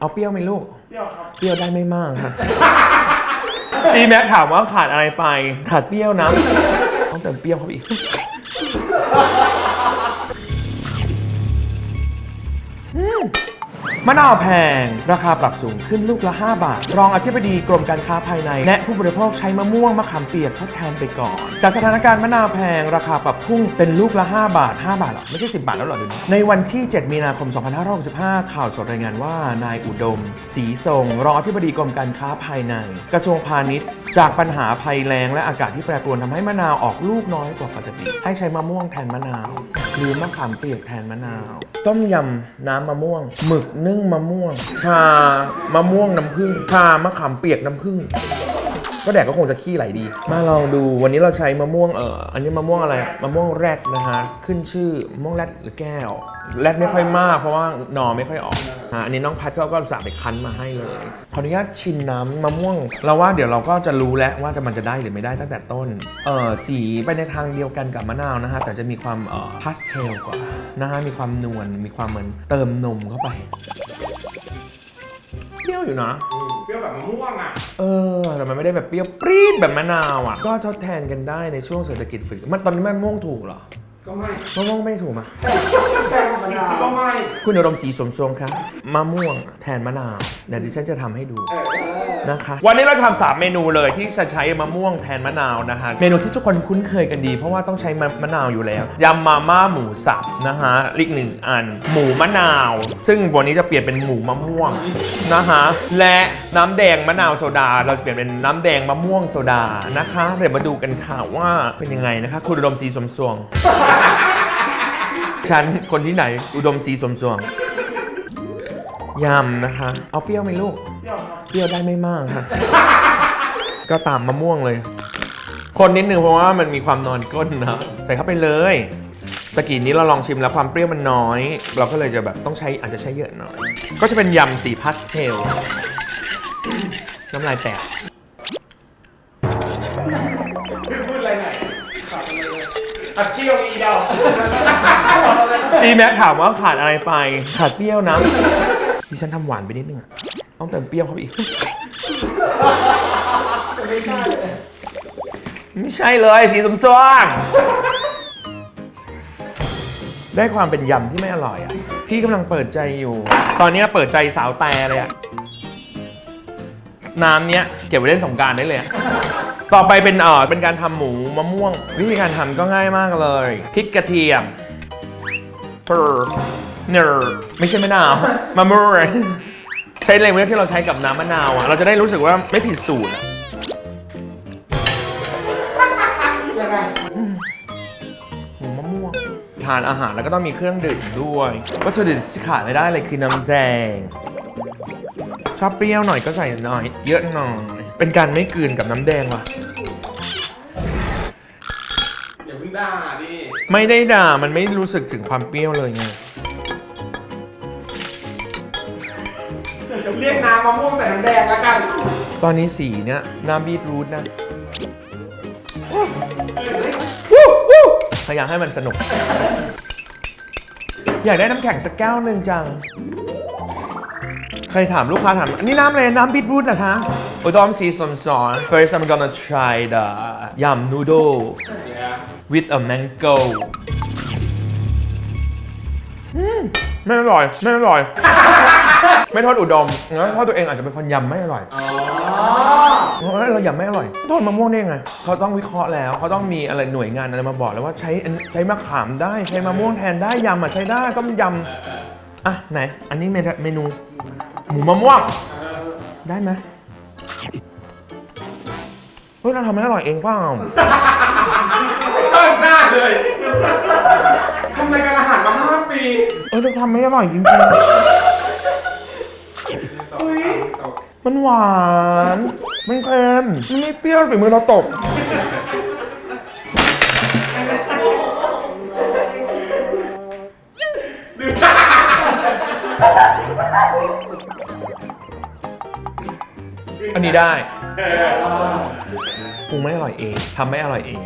เอาเปรี้ยวไหมลูก เปรี้ยวครับ เปรี้ยวได้ไม่มากค่ะซีแม็กถามว่าขาดอะไรไป ขาดเปรี้ยวนะต้องเติมเปรี้ยวเข้าไปอีก มะนาวแพง ราคาปรับสูงขึ้นลูกละ 5 บาท รองอธิบดีกรมการค้าภายในแนะผู้บริโภคใช้มะม่วงมะขามเปียกทดแทนไปก่อน จากสถานการณ์มะนาวแพง ราคาปรับพุ่งเป็นลูกละ 5 บาท 5 บาทหรอ ไม่ใช่ 10 บาทแล้วหรอเดี๋ยวนี้ในวันที่ 7 มีนาคม 2565 ข่าวสดรายงานว่านายอุดมศรีทรง รองอธิบดีกรมการค้าภายใน กระทรวงพาณิชย์ จากปัญหาภัยแล้งและอากาศที่แปรปรวนทำให้มะนาวออกลูกน้อยกว่าปกติ ให้ใช้มะม่วงแทนมะนาว หรือมะขามเปียกแทนมะนาว ต้มยำน้ำมะม่วง หมึกนึ่งมะม่วง ชามะม่วงน้ำผึ้งชามะขามเปียกน้ำผึ้ง ก็แดกก็คงจะขี้ไหลดี มาลองดูวันนี้เราใช้มะม่วงเอออันนี้มะม่วงอะไรมะม่วงแรดนะฮะขึ้นชื่อมะม่วงแรดหรือแก้วแรดไม่ค่อยมากเพราะว่าหนอไม่ค่อยออกอะอันนี้น้องพัดก็ก็สั่งไปคั้นมาให้เลยขออนุญาตชิมน้ำมะม่วง เราว่าเดี๋ยวเราก็จะรู้แล้วว่าจะมันจะได้หรือไม่ได้ตั้งแต่ต้นเอ่อสีไปในทางเดียวกันกับมะนาวนะฮะแต่จะมีความเอ่อพาสเทลกว่านะฮะมีความนวลมีความเหมือนเติมนมเข้าไปเปรี้ยวอยู่นะ เปรี้ยวแบบมะม่วงอะ เออแต่มันไม่ได้แบบเปรี้ยวปรี๊ดแบบมะนาวอะ ก็ทดแทนกันได้ในช่วงเศรษฐกิจฝืดมันตอนนี้มะม่วงถูกเหรอก็ไม่มะม่วงไม่ถูกมะก็ไม่ คุณอุดมศรีสมทรงคะมะม่วงแทนมะนาวเดี๋ยวดิฉันจะทำให้ดู เออ นะคะ วันนี้เราทำสามเมนูเลยที่จะใช้มะม่วงแทนมะนาวนะคะ เมนูที่ทุกคนคุ้นเคยกันดี เพราะว่าต้องใช้มะมะนาวอยู่แล้วยำมาม่าหมูสับนะคะอีกหนึ่งอัน หมูมะนาว ซึ่งวันนี้จะเปลี่ยนเป็นหมูมะม่วงนะคะและน้ำแดงมะนาวโซดา เราจะเปลี่ยนเป็นน้ำแดงมะม่วงโซดานะคะเดี๋ยวมาดูกันค่ะว่าเป็นยังไงนะคะ คุณอุดมศรีสมทรงฉันคนที่ไหนอุดมศรีสมทรงยำนะคะ เอาเปรี้ยวไหมลูก เปรี้ยวครับเป รี้ยวได้ไม่มากค่ะก็ตามมะม่วงเลย คนนิดนึงเพราะว่ามันมีความนอนก้นนะใส่เข้าไปเลยตะกี้นี้เราลองชิมแล้วความเปรี้ยวมันน้อย เราก็เลยจะแบบต้องใช้อาจจะใช้เยอะหน่อย ก็จะเป็นยำสีพาสเทลน้ำลายแตกพี่พูดอะไรหน่อยขาดอะไรเลยอัดเที่ยวอีดาวซีแม็กถามว่าขาดอะไรไป ขาดเปรี้ยวนะดิฉันทำหวานไปนิดนึงอะ ต้องเติมเปรี้ยวเข้าไปอีก ไม่ใช่ไม่ใช่เลยสีสมสว่างได้ความเป็นยำที่ไม่อร่อยอะ พี่กำลังเปิดใจอยู่ ตอนเนี้ยเปิดใจสาวแต่เลยอะ น้ำเนี้ยเก็บไว้เล่นสงกรารได้เลยอะต่อไปเป็นเออเป็นการทำหมูมะม่วง วิธีการทำก็ง่ายมากเลยพริกกระเทียมเปอร์เนอร์ไม่ใช่มะนาวมะม่วง ใช้เลเวลที่เราใช้กับน้ำมะนาวอะ เราจะได้รู้สึกว่าไม่ผิดสูตรอะยังไงหมูมะม่วง ทานอาหารแล้วก็ต้องมีเครื่องดื่มด้วยวัตถุดิบที่ขาดไม่ได้เลยคือน้ำแดง ชอบเปรี้ยวหน่อยก็ใส่หน่อย เยอะหน่อย เป็นการไม่กลืนกับน้ำแดงว่ะ อย่าเพิ่งด่าดิ ไม่ได้ด่ามันไม่รู้สึกถึงความเปรี้ยวเลยไง มะม่วงใส่น้ำแดงแล้วกันตอนนี้สีเนี้ยน้ำบีทรูทนะพยายามให้มันสนุก อยากได้น้ำแข็งสักแก้วหนึ่งจังเคยถามลูกค้าถามอันนี่น้ำอะไรน้ำบีทรูทเหรอคะอุดมสีสมสอน first I'm gonna try the ยำ noodle เนี่ย with a mango อืมไม่อร่อย ไม่อร่อย ไม่โทษอุดมนะเพราะตัวเองอาจจะเป็นคนยำไม่อร่อยอ๋อเพราะว่าเรายำไม่อร่อย โทษมะม่วงได้ยังไงเขาต้องวิเคราะห์แล้วเขาต้องมีอะไรหน่วยงานอะไรมาบอกแล้วว่าใช้อันใช้มะขามได้ใช้มะม่วงแทนได้ยำอะใช้ได้ต้มยำอะไหน อันนี้เมนูเมนู หมูมะม่วงได้ไหมเฮ้ยเราทำให้อร่อยเองเปล่าไม่ชอบหน้าเลยทำรายการอาหารมาห้าปี เออเราทำไม่อร่อยจริงเฮ้ย ๆ มันหวาน มันเค็ม มันไม่เปรี้ยวฝีมือเราตก อันนี้ได้ปรุงไม่อร่อยเองทำไม่อร่อยเอง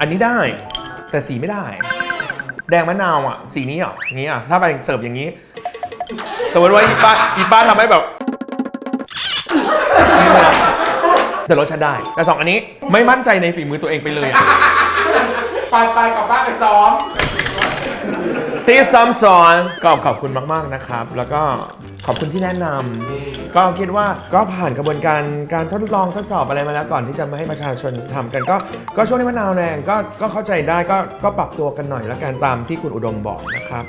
อันนี้ได้ แต่สีไม่ได้ แดงมะนาวอะ สีนี้อะนี้อะ ถ้าไปเสิร์ฟอย่างนี้ สมมติว่าอีป้าอีป้าทำให้แบบ แต่รสชาติได้ แต่สองอันนี้ไม่มั่นใจในฝีมือตัวเองไปเลยอะ ไปไปกลับบ้านไปซ้อม ซีซัมซอนก็ขอบคุณมาก ๆ นะครับ แล้วก็ขอบคุณที่แนะนำก็คิดว่าก็ผ่านกระบวนการการทดลองทดสอบอะไรมาแล้วก่อนที่จะมาให้ประชาชนทำกัน ก็ก็ช่วงนี้มะนาวแรงก็ก็เข้าใจได้ก็ก็ปรับตัวกันหน่อยแล้วกันตามที่คุณอุดมบอกนะครับ